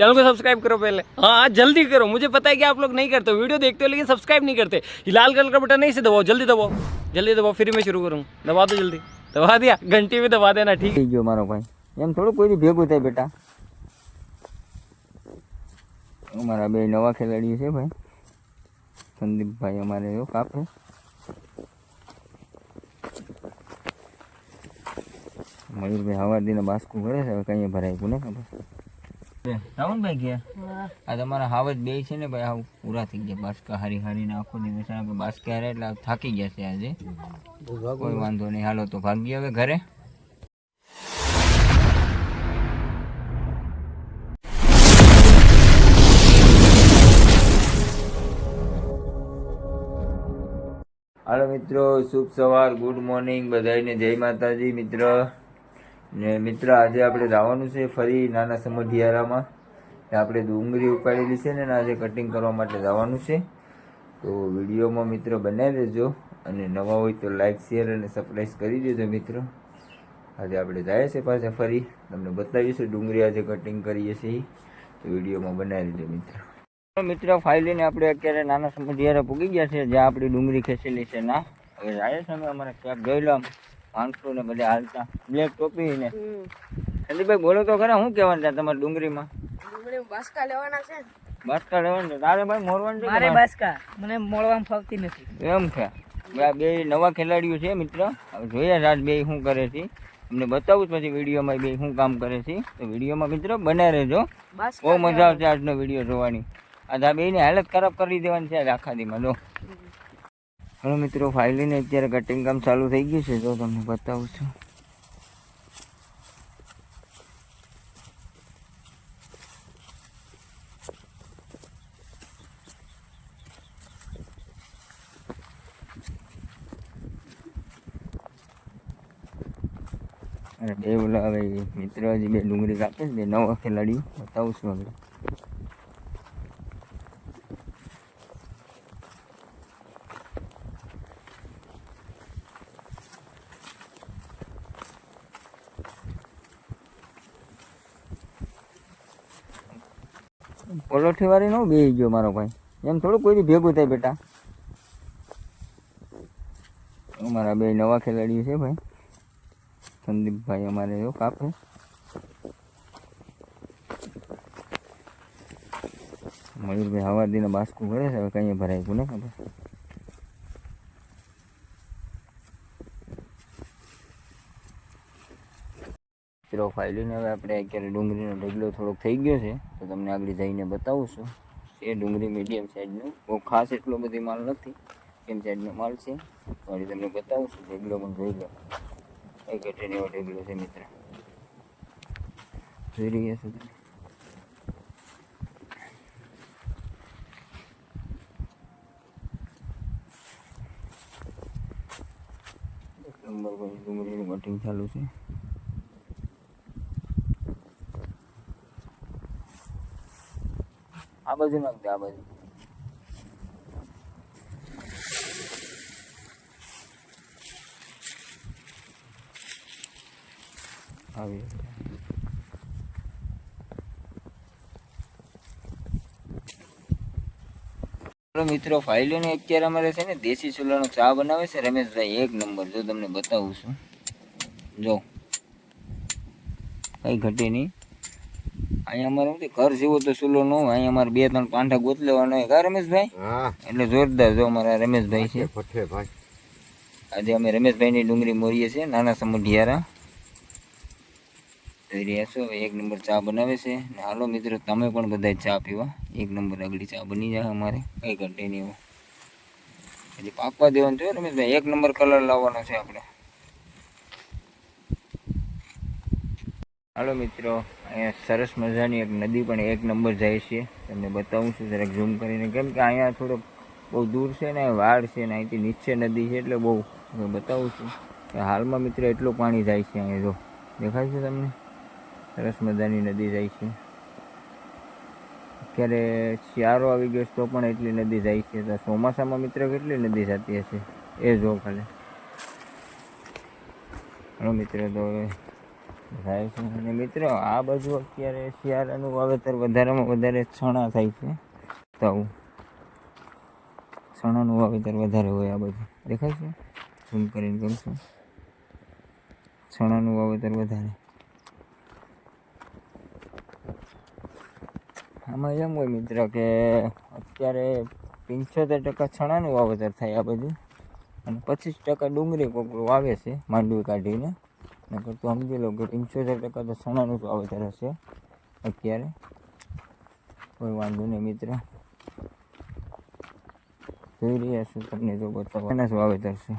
Channel को subscribe करो पहले हाँ हाँ जल्दी करो मुझे पता है कि आप लोग नहीं करते हो वीडियो देखते हो लेकिन सब्सक्राइब नहीं करते ये लाल कलर का बटन नहीं से दबाओ जल्दी दबाओ जल्दी दबाओ फिर मैं शुरू करूँ दबा दो जल्दी दबा दिया घंटी भी दबा देना ठीक થઈ ગયો મારો ભાઈ એમ થોડું કોઈ દી ભેગું થાય બેટા અમારા બે નવા ખેલાડીઓ છે ભાઈ સંદીપભાઈ અમારે જો કાપે મયુરભાઈ હવાર દીને બાસ્કું કરે છે હવે કઈ ભરાય કોને ખબર રાવણભાઈ ગયા આ તમારા હાવજ બે છે ને ભાઈ આવું પૂરા થઈ ગયા. બાસ્કા હારી હારીને આખો દિવસ આપણે બાસ્કા હારે એટલે થાકી ગયા છે આજે. કોઈ વાંધો નહીં. હાલો તો ભાગીએ હવે ઘરે. હાલો મિત્રો શુભ સવાર. Good morning. બધાને જય માતાજી મિત્ર. ને મિત્ર, આજે આપણે જવાનું છે ફરી નાના સમઢિયારામાં. આપણે ડુંગળી ઉપાડેલી છે ને આજે કટિંગ કરવા માટે જવાનું છે. તો વિડીયોમાં મિત્ર બનાવી દેજો અને નવા હોય તો લાઈક શેર અને સબસ્ક્રાઈબ કરી દેજો મિત્રો. આજે આપણે જાય છે પાછા ફરી. તમને બતાવીશું ડુંગળી આજે કટિંગ કરીએ છીએ. તો વિડીયોમાં બનાવી દેજો મિત્રો. મિત્રો ફાઇલીને આપણે અત્યારે નાના સમઢિયારા પૂગી ગયા છે, જ્યાં આપણી ડુંગળી ખેંચેલી છે. ના, હવે જાય છે અમે અમારે ક્યાંક જોઈ લો માણસો ને બધા હાલતા. બ્લેક ટોપી ને સંદીપભાઈ બોલો તો ખરા શું કહેવાનું ત્યાં તમારી ડુંગળીમાં? બાસકા લેવાના છે. બાસકા લેવાનું છે. તારે ભાઈ મોરવાનું છે મારે બાસકા. મને મોળવામાં ફાવતી નથી. એમ છે. આ બે નવા ખેલાડીઓ છે મિત્ર. હવે જોઈએ રાત બે શું કરે છે. અમને બતાવું જ પછી વિડીયોમાં બે શું કામ કરે છે. તો વિડીયોમાં મિત્રો બના રહેજો. બહુ મજા આવશે આજનો વીડિયો જોવાની. આ આ બેની હાલત ખરાબ કરી દેવાની છે આખા દીમાં જો. હવે મિત્રો ફાઇલીને અત્યારે કટિંગ કામ ચાલુ થઈ ગયું છે, તો તમને બતાવું છું. અરે બે ઓલા હવે મિત્ર, હજી બે ડુંગળી કાપે છે નવ વખતે લડ્યું બતાવું છું હવે પલોઠી વાળી નો બેહી ગયો મારો ભાઈ. એમ થોડું કોઈ ભેગું થાય બેટા. અમારા બે નવા ખેલાડીઓ છે ભાઈ. સંદીપભાઈ અમારે જો કાપે. મયુરભાઈ હવા દીને બાસ્કું કરે છે, હવે કંઈ ભરાય નહીં ખબર. મિત્રો ફાઇલીને હવે આપણે અત્યારે ડુંગળીનો ઢગલો થોડોક થઈ ગયો છે, તો તમને આગળ જઈને બતાવું છું એ ડુંગળી મીડિયમ સાઈઝનો બહુ ખાસ એટલો બધી માલ નથી. મીડિયમ સાઇઝનો માલ છે. આજે તમને બતાવું છું ઢગલો પણ જોઈ લો. એક ઘટીને એવો ઢગલો છે મિત્ર? જોઈ રહ્યા છો તમે? નંબર પર ડુંગળીનું કટિંગ ચાલુ છે. આ બાજુ નાખજો આ બાજુ. આવી મિત્રો ફાઇલોને અત્યારે અમારે છે ને દેશી ચૂલાનો ચા બનાવે છે. રમેશભાઈ એક નંબર. જો તમને બતાવું છું. જો. કઈ ઘટે નહીં. અહીંયા અમારે શું ઘર જેવો તો ચૂલો ન હોય અહીંયા અમારે બે ત્રણ પાંઠા ગોત લેવાનો હોય. કા રમેશભાઈ? એટલે જોરદાર જો અમારા રમેશભાઈ છે. ભાઈ. આજે અમે રમેશભાઈની ડુંગળી મોરીએ છીએ નાના સમઢિયારા. જોઈ રહ્યા છો એક નંબર ચા બનાવે છે. ને હાલો મિત્રો તમે પણ બધા ચા પીવા. એક નંબર આગળ ચા બની જાય અમારે. કઈ ઘટે નહીં એવું. હજી પાકવા દેવાનું છે રમેશભાઈ. એક નંબર કલર લાવવાનો છે આપણે. હાલો મિત્રો, અહીંયા સરસ મજાની એક નદી પણ એક નંબર જાય છે. તમને બતાવું છું, જરાક ઝૂમ કરીને. કેમ કે અહીંયા થોડોક બહુ દૂર છે ને, વાડ છે ને, અહીંથી નીચે નદી છે, એટલે બહુ બતાવું છું કે હાલમાં મિત્રો એટલું પાણી જાય છે અહીંયા જો. દેખાય છે તમને? સરસ મજાની નદી જાય છે. અત્યારે શિયાળો આવી ગયો તો પણ એટલી નદી જાય છે. તો ચોમાસામાં મિત્ર કેટલી નદી જતી હશે? એ જો ખાલી. હાલો મિત્ર, તો થાય અને મિત્રો, આ બાજુ અત્યારે શિયાળાનું વાવેતર વધારેમાં વધારે છણા થાય છે. તવું ચણાનું વાવેતર વધારે હોય આ બાજુ. દેખાય છે? ઝૂમ કરીને ગમશું ચણાનું વાવેતર વધારે. આમાં એમ હોય મિત્ર કે અત્યારે પંચોતેર ટકા ચણાનું વાવેતર થાય આ બાજુ. અને પચીસ ટકા ડુંગળી કોકરું વાવે છે માંડવી કાઢીને. નકર તો સમજી લો કે પંચોતેર ટકા તો સોનાનું જ વાવેતર હશે અત્યારે. કોઈ વાંધો નહીં મિત્ર. જોઈ રહ્યા છું તમને જો બતાવો. એના જ વાવેતર છે.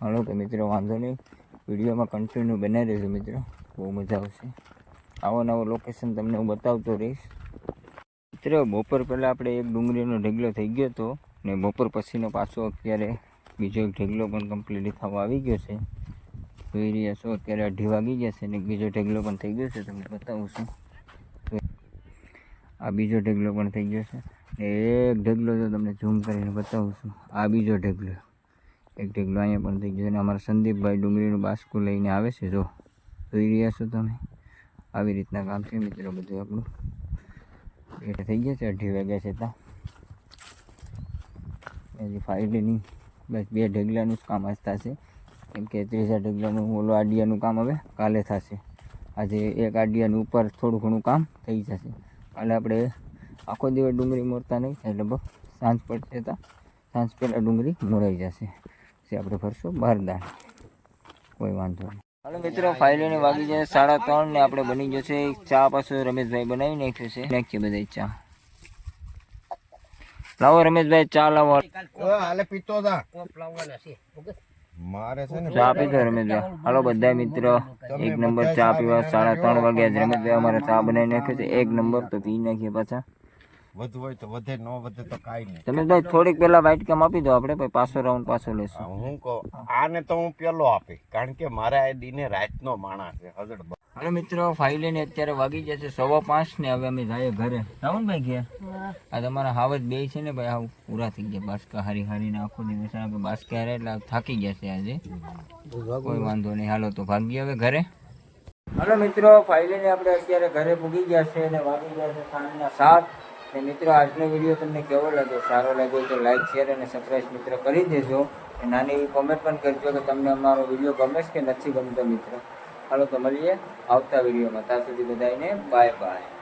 હાલો તો મિત્રો, વાંધો નહીં. વિડીયોમાં કન્ટિન્યુ બનાવી રહેજો મિત્રો. બહુ મજા આવશે. આવો નવો લોકેશન તમને હું બતાવતો રહીશ. મિત્રો, બપોર પહેલાં આપણે એક ડુંગળીનો ઢગલો થઈ ગયો હતો ને બપોર પછીનો પાછો અત્યારે બીજો એક ઢગલો પણ કમ્પ્લીટ થવા આવી ગયો છે. જોઈ રહ્યા છો, અત્યારે અઢી વાગી ગયા છે ને બીજો ઢગલો પણ થઈ ગયો છે, તમને બતાવું છું. આ બીજો ઢગલો પણ થઈ ગયો છે. ને એક ઢગલો જો તમને ઝૂમ કરીને બતાવું છું. આ બીજો ઢગલો. એક ઢગલો અહીંયા પણ થઈ ગયો છે અને અમારા સંદીપભાઈ ડુંગળીનું બાસ્કું લઈને આવે છે, જો. જોઈ રહ્યા છો તમે? આવી રીતના કામ છે મિત્રો બધું આપણું. એટલે થઈ ગયા છે અઢી વાગ્યા છે ત્યાં હજી ફાઇલની બસ બે ઢગલાનું જ કામ આજ થશે. કેમ કે ત્રીજા ઢગલાનું ઓલો આડિયાનું કામ હવે કાલે થશે. આજે એક આડિયાનું ઉપર થોડું ઘણું કામ થઈ જશે. કાલે આપણે આખો દિવસ ડુંગળી મોરતા નહીં, એટલે લગભગ સાંજ પડશે તા સાંજ પહેલાં ડુંગળી મોરાઈ જશે. પછી આપણે ભરશું બહારદાણ કોઈ વાંધો નહીં. હાલો મિત્રો ફાઇલોને વાગી જશે સાડા ત્રણ ને આપણે બની જશે. ચા પાછું રમેશભાઈ બનાવી નાખ્યું છે. નાખીએ બધા ચા. લાવો રમેશભાઈ ચા લાવો. હાલે પીતો હતા મારે છે ને ચા પીધો રમેશભાઈ. હાલો બધા મિત્રો એક નંબર ચા પીવા સાડા ત્રણ વાગ્યા જ રમેશભાઈ અમારે ચા બનાવી નાખ્યો છે. એક નંબર તો પી નાખીએ પાછા. વધુ હોય તો વધે ન વધે તો કાઈ નહીં. રમેશભાઈ થોડીક પેલા વાઇટ કામ આપી દો આપણે પછી પાછો રાઉન્ડ પાછો લેશું હું કહું આને તો હું પેલો આપી કારણ કે મારે આ દીને રાતનો માણસ છે હજડ હાલો મિત્રો ફાઇલે ને અત્યારે વાગી જશે સવા પાંચ ને હવે અમે જઈએ ઘરે. જાઉં ગયા આ તમારા હાવત બે છે ને ભાઈ આવું પૂરા થઈ ગયા બાસકા હારી હારીને આખો દિવસ. આપણે બાસકા હારે એટલે થાકી ગયા છે આજે. કોઈ વાંધો નહીં. હાલો તો ભાગી હવે ઘરે. હાલો મિત્રો ફાઇલે આપણે અત્યારે ઘરે પૂગી ગયા છે અને વાગી ગયા છે સાંજના સાત. ને મિત્રો આજનો વીડિયો તમને કેવો લાગ્યો? સારો લાગ્યો તો લાઈક શેર અને સબસ્ક્રાઈબ મિત્રો કરી દેજો. નાની એવી કોમેન્ટ પણ કરજો કે તમને અમારો વીડિયો ગમે છે કે નથી ગમતો મિત્રો. હાલો તો મળીએ આવતા વિડીયોમાં. ત્યાં સુધી બધાને બાય બાય